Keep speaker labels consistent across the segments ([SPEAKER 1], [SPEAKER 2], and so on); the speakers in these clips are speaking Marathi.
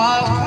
[SPEAKER 1] 啊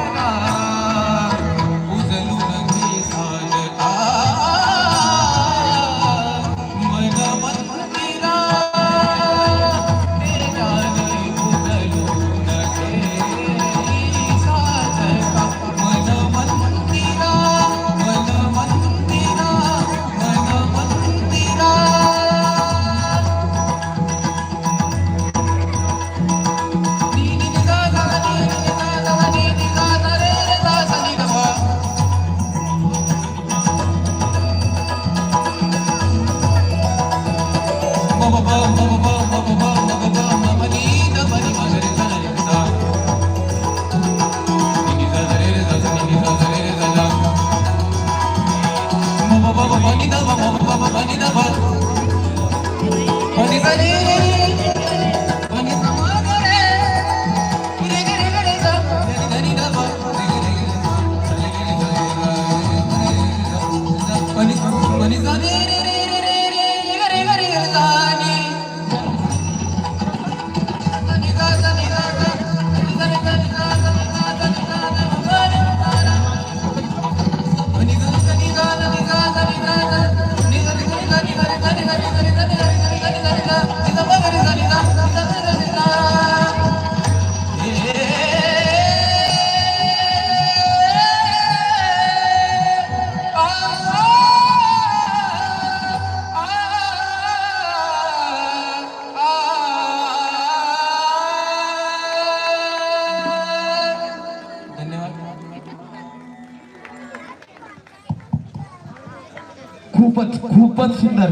[SPEAKER 2] खूपच खूपच सुंदर.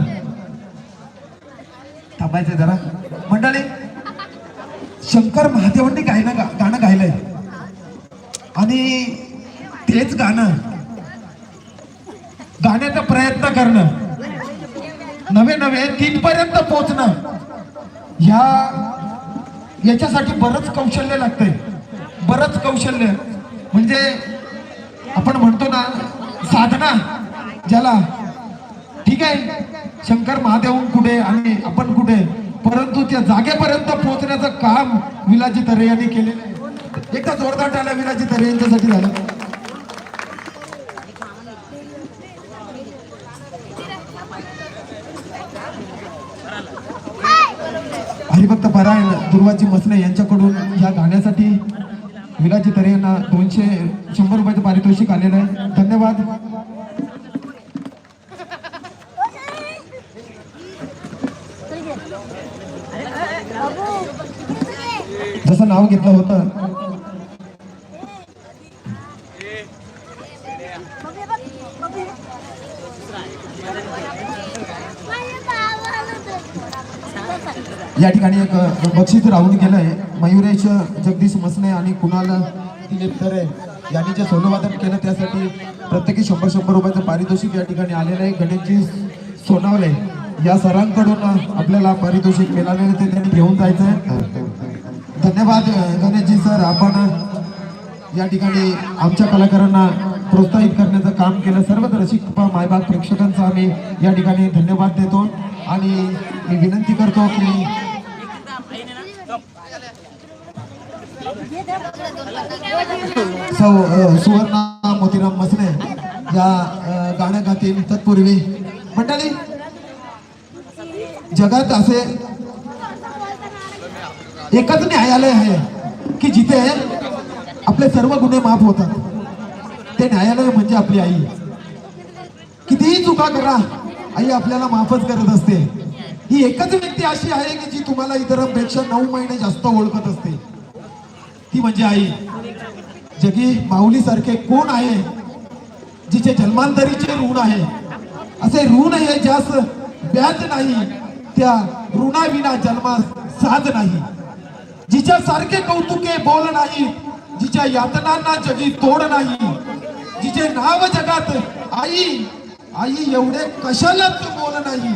[SPEAKER 2] थांबायचंय जरा. मंडळी शंकर महादेवांनी गायनं गा- गाणं गायलंय. आणि तेच गाणं गाण्याचा प्रयत्न करणं नवे नवे तिथपर्यंत पोचणं ह्या याच्यासाठी बरंच कौशल्य लागतंय. बरंच कौशल्य. म्हणजे आपण म्हणतो ना साधना ज्याला शंकर महादेवन कुठे आणि आपण कुठे? परंतु त्या जागेपर्यंत पोहोचण्याचं काम विलाजी तरे यांनी केलेलं आहे. एकदा जोरदार टाळ्या विलाजी तरे यांच्यासाठी झालं हरिभक्त परायण दुर्वाजी मसने यांच्याकडून या गाण्यासाठी विलाजी तरे यांना दोनशे शंभर रुपयाचं पारितोषिक आलेलं आहे. धन्यवाद. जसं नाव घेतलं होतं. या ठिकाणी एक बक्षीस राहून गेलंय. मयुरेश जगदीश मसने आणि कुणाल तिलेपतरे यांनी जे सोनवादन केलं त्यासाठी प्रत्येकी शंभर शंभर रुपयाचं पारितोषिक या ठिकाणी आलेलं आहे. गणेशजी सोनावले या सरांकडून आपल्याला पारितोषिक मिळालेलं ते त्यांनी घेऊन जायचं आहे धन्यवाद गणेशजी सर. आपण या ठिकाणी आमच्या कलाकारांना प्रोत्साहित करण्याचं काम केलं. सर्व रसिक मायबाग प्रेक्षकांचा आम्ही या ठिकाणी धन्यवाद देतो. आणि मी विनंती करतो की सौ सुवर्णा मोतीराम मसने या गाणं गातील तत्पूर्वी मंडळी जगात असे एकच न्यायालय आहे की जिथे आपले सर्व गुन्हे माफ होतात. ते न्यायालय म्हणजे आपली आई. कितीही चुका करा आई आपल्याला माफच करत असते. ही एकच व्यक्ती अशी आहे की जी तुम्हाला इतरांपेक्षा नऊ महिने जास्त ओळखत असते. ती म्हणजे आई. जगी माऊली सारखे कोण आहे? जिचे जन्मांतरीचे ऋण आहे. असे ऋण हे ज्यास व्याज नाही त्या ऋणाविना जन्मास साध नाही. जिच्या सारखे कौतुके बोल नाही जिच्या यातनांना जगी तोड नाही जिचे नाव जगात आई आई एवढे कशालाच बोल नाही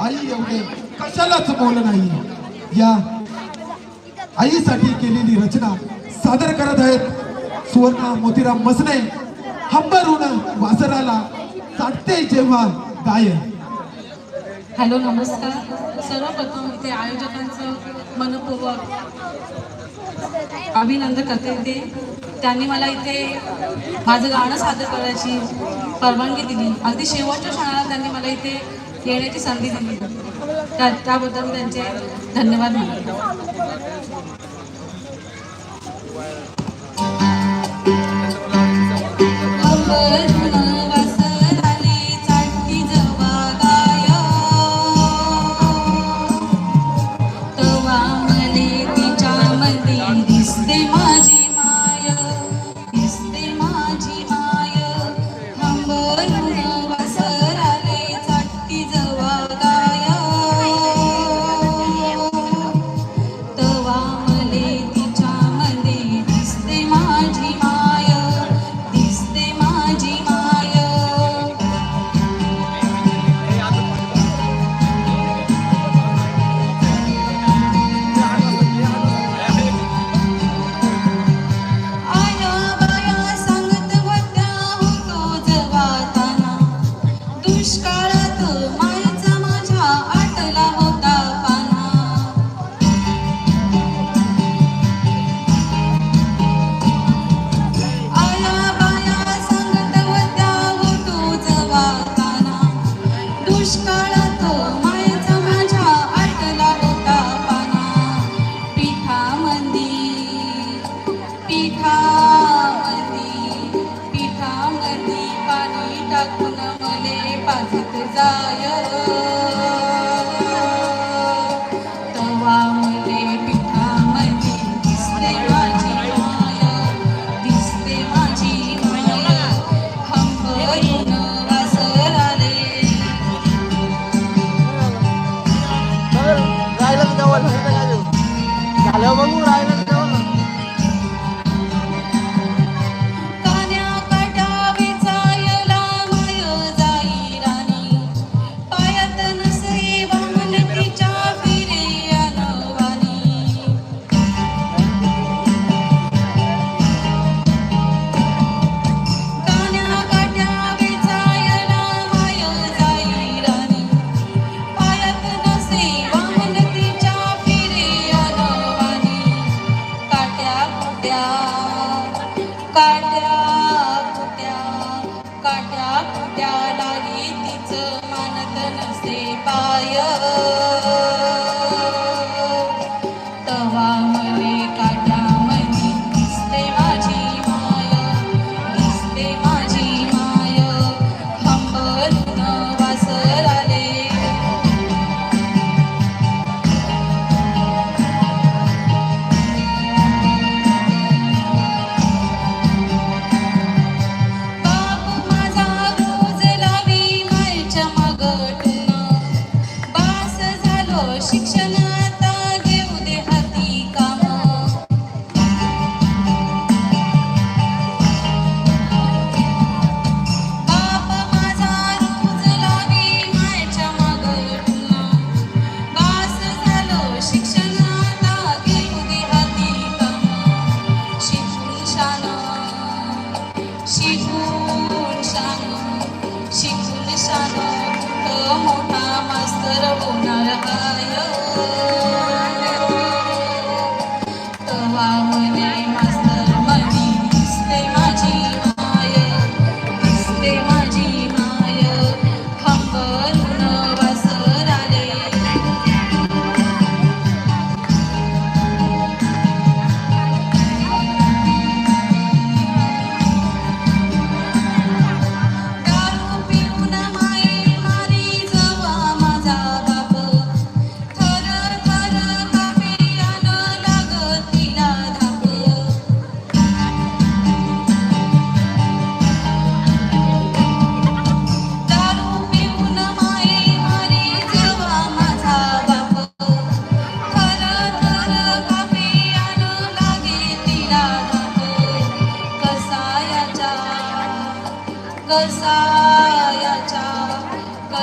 [SPEAKER 2] आई एवढे कशालाच बोल नाही. या आईसाठी केलेली रचना सादर करत आहेत सुवर्णा मोतीराम मसने. हंबरून वासराला चाटते जेव्हा गायन.
[SPEAKER 3] हॅलो नमस्कार. सर्वप्रथम इथे आयोजकांचं मनपूर्वक अभिनंदन करते ते त्यांनी मला इथे माझं गाणं सादर करायची परवानगी दिली. अगदी शेवटच्या क्षणाला त्यांनी मला इथे येण्याची संधी दिली. त्या त्याबद्दल त्यांचे धन्यवाद
[SPEAKER 2] मानले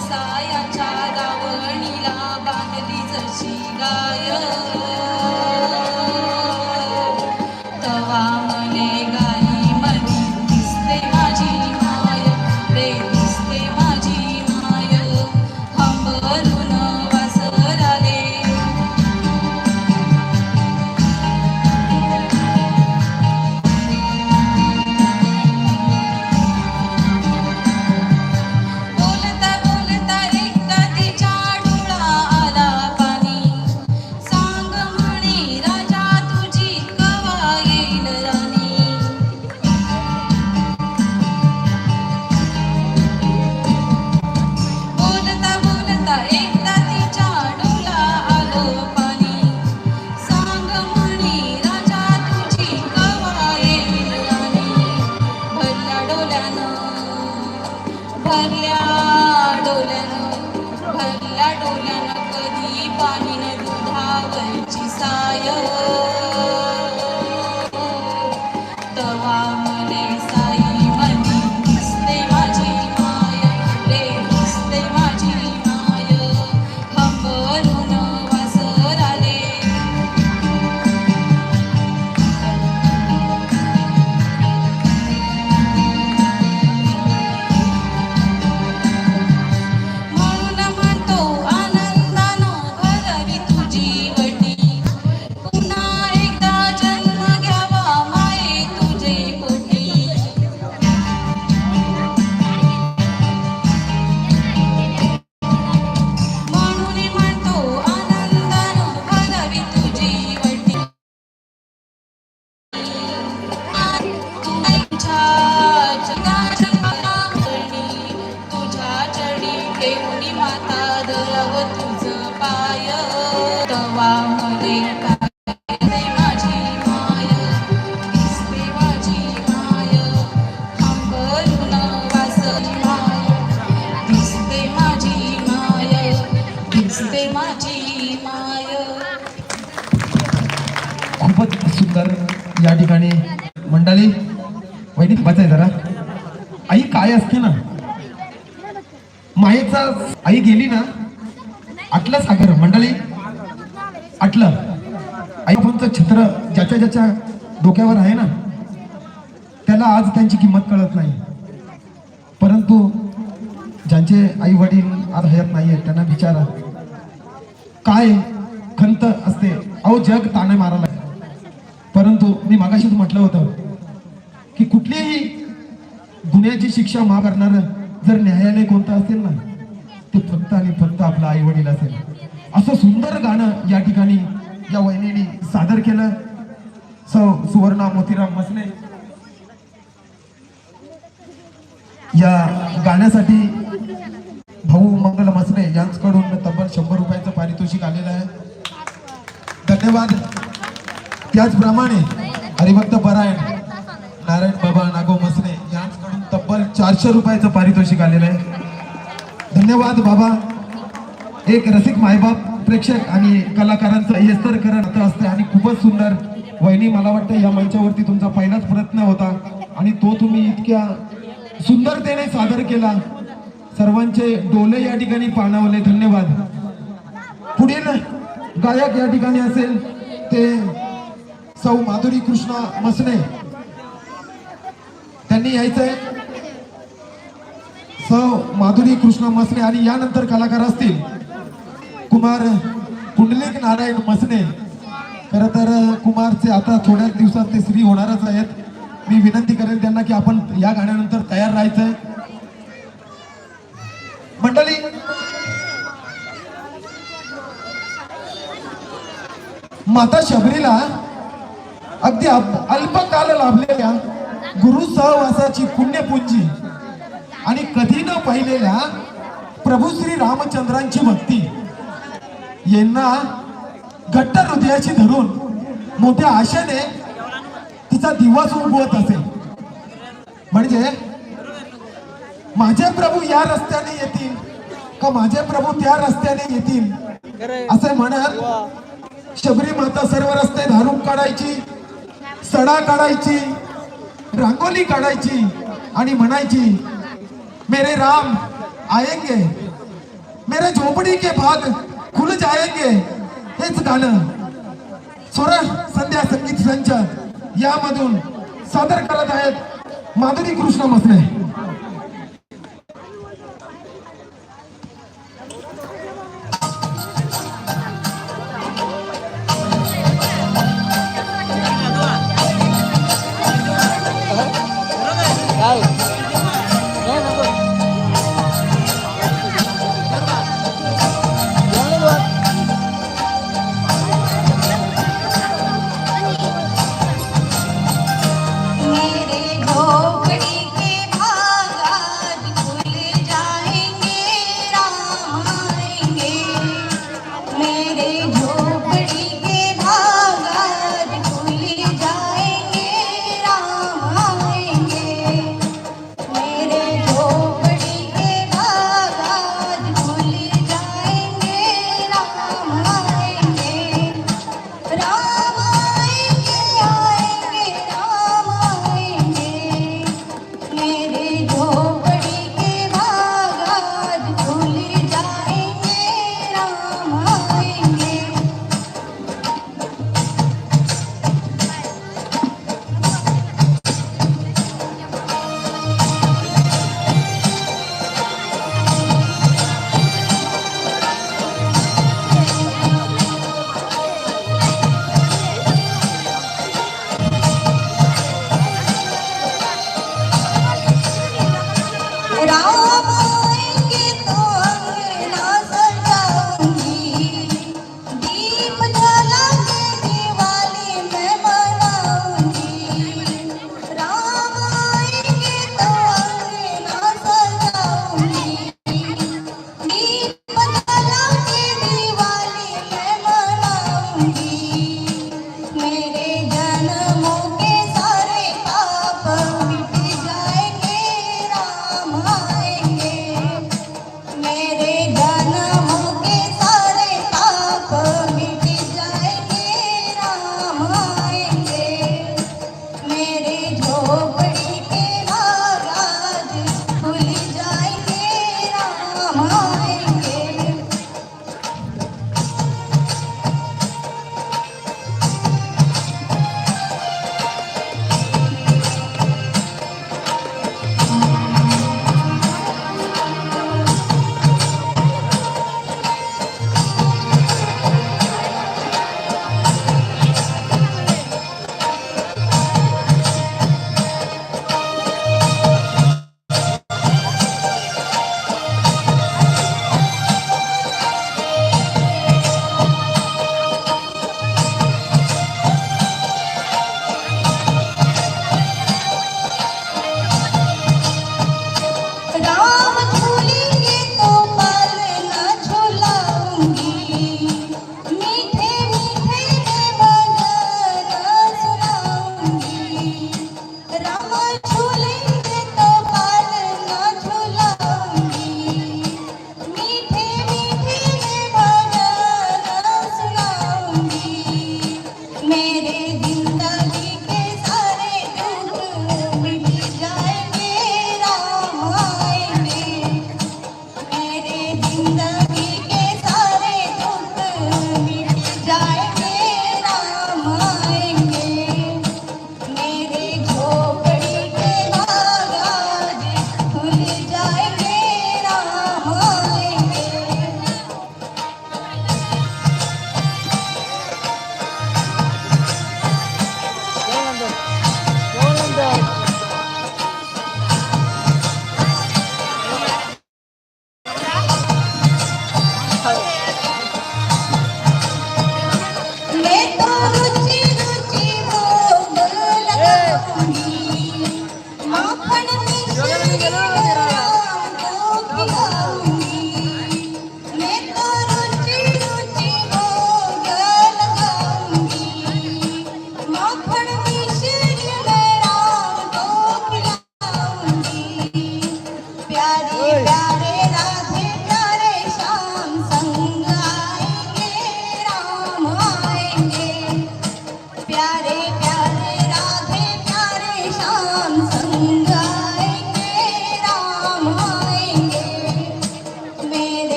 [SPEAKER 2] sa मंडळी वैदिक बचाय जरा. आई काय असते ना? मायेचा आई गेली ना आटलं सागर मंडळी आटलं. आई बाबांचं छत्र ज्याच्या ज्याच्या डोक्यावर आहे ना त्याला आज त्यांची किंमत कळत नाही. परंतु ज्यांचे आई वडील आज हयात नाहीये त्यांना विचारा. काय खंत असते? अहो जग ताणे मारायला परंतु मी मागाशीच म्हटलं होतं की कुठलीही गुन्ह्याची शिक्षा माफ करणार जर न्यायालय कोणतं असेल ना ते फक्त आणि फक्त आपलं आई वडील असेल. असं सुंदर गाणं या ठिकाणी या वहिनीने सादर केलं. सौ सुवर्णा मोतीराम मसने. या गाण्यासाठी भाऊ मंगल मसने यांच्याकडून तब्बल शंभर रुपयाचं पारितोषिक आलेलं आहे. धन्यवाद. त्याचप्रमाणे हरिभक्त परायण नारायण बाबा नागो मसने यांच्याकडून तब्बल चारशे रुपयाचं पारितोषिक आलेलं आहे. धन्यवाद बाबा. एक रसिक मायबाप प्रेक्षक आणि कलाकारांचं येस्तरकरण आता असते आणि खूपच सुंदर. वहिनी मला वाटतं या मंचावरती तुमचा पहिलाच प्रयत्न होता आणि तो तुम्ही इतक्या सुंदरतेने सादर केला. सर्वांचे डोले या ठिकाणी पाणावले. धन्यवाद. पुढील गायक या ठिकाणी असेल ते सौ माधुरी कृष्णा मसने. त्यांनी यायचंय. सौ माधुरी कृष्णा मसने आणि यानंतर कलाकार असतील कुमार पुंडलिक नारायण मसने. खरं तर कुमारचे आता थोड्याच दिवसात ते श्री होणारच आहेत. मी विनंती करेल त्यांना की आपण या गाण्यानंतर तयार राहायचंय. मंडळी माता शबरीला अगदी अल्पकाल लाभलेल्या गुरु सहवासाची पुण्यपुंजी आणि कधी न पाहिलेल्या प्रभू श्री रामचंद्रांची भक्ती. यांना घट्ट हृदयाशी धरून मोठ्या आशेने तिचा दिवस उगवत असेल म्हणजे माझे प्रभू या रस्त्याने येतील का माझे प्रभू त्या रस्त्याने येतील? असे म्हणत शबरी माता सर्व रस्ते धारून काढायची. सडा काढायची रांगोली काढायची आणि म्हणायची मेरे राम आएंगे. मेरे झोपडी के भाग खुल जाएंगे. हेच गाणं. स्वर संध्या संगीत संच यामधून सादर करत आहेत माधुरी कृष्ण
[SPEAKER 4] मसले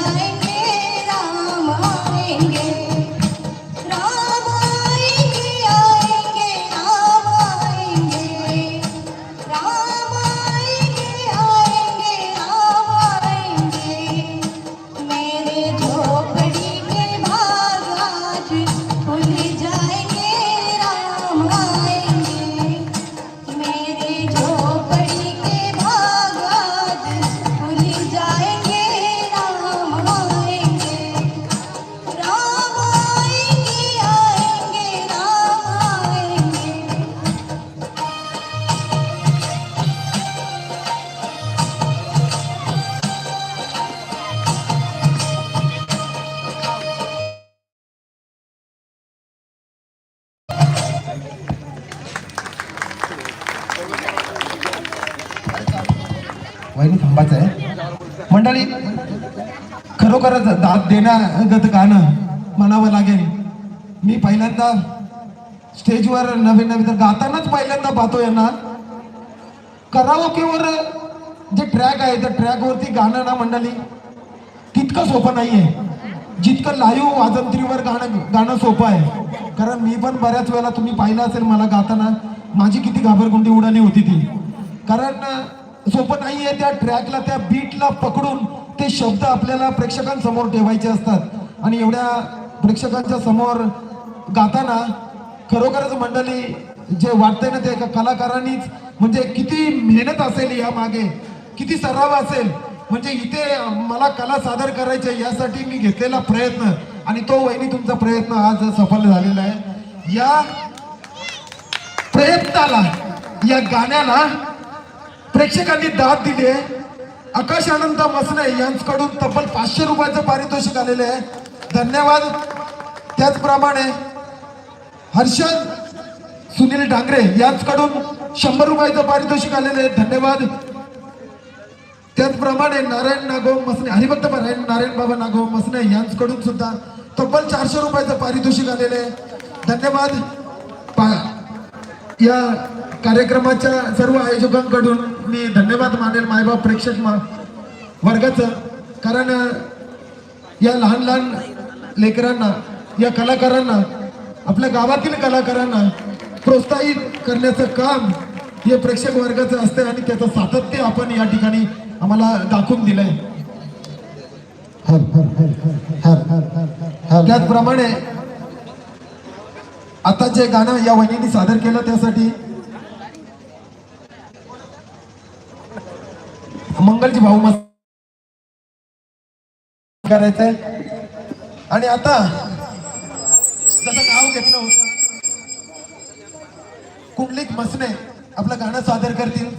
[SPEAKER 4] la
[SPEAKER 2] वहिनी थांबायचं आहे. मंडळी खरोखरच दाद देण्यागत गाणं म्हणावं लागेल. मी पहिल्यांदा स्टेजवर नवीन नवीन तर गातानाच पहिल्यांदा पाहतो यांना. कराओकेवर जे ट्रॅक आहे त्या ट्रॅकवरती गाणं ना मंडळी तितकं सोपं नाही आहे जितकं लाईव्ह वाजंत्रीवर गाणं गाणं सोपं आहे. कारण मी पण बऱ्याच वेळेला तुम्ही पाहिलं असेल मला गाताना माझी किती घाबरगुंडी उडाली होती ती. कारण सोपं नाहीये त्या ट्रॅकला त्या बीटला पकडून ते शब्द आपल्याला प्रेक्षकांसमोर ठेवायचे असतात. आणि एवढ्या प्रेक्षकांच्या समोर गाताना खरोखरच मंडळी जे वाटतंय ना ते एका कलाकारांनीच म्हणजे किती मेहनत असेल या मागे किती सराव असेल म्हणजे इथे मला कला सादर करायची आहे, यासाठी मी घेतलेला प्रयत्न आणि तो वहिनी तुमचा प्रयत्न आज सफल झालेला आहे. या प्रयत्नाला या गाण्याला प्रेक्षकांनी दाद दिली आहे. आकाश आनंद मसने यांच्याकडून तब्बल पाचशे रुपयाचं पारितोषिक आलेले आहे. धन्यवाद. त्याचप्रमाणे हर्षद सुनील डांगरे यांच्याकडून शंभर रुपयाचं पारितोषिक आलेले आहे. धन्यवाद. त्याचप्रमाणे नारायण नागो मसने हरिभक्त नारायण नारायण बाबा नागो मसने यांच्याकडून सुद्धा तब्बल चारशे रुपयाचं पारितोषिक आलेले आहे. धन्यवाद. या कार्यक्रमाच्या सर्व आयोजकांकडून मी धन्यवाद मानेल मायबाप प्रेक्षक मा- वर्गाचं. कारण या लहान लहान लेकरांना या कलाकारांना आपल्या गावातील कलाकारांना प्रोत्साहित करण्याचं काम हे प्रेक्षक वर्गाचं असतं आणि त्याचं सातत्य आपण या ठिकाणी आम्हाला दाखवून दिलंय. त्याचप्रमाणे आता जे गाणं या वहिनीने सादर केलं त्यासाठी मंगलजी भाऊ मस्त करायचंय. आणि आता जसं नाव घेतलं होतं. कुंडलिक मसने आपलं गाणं सादर करतील.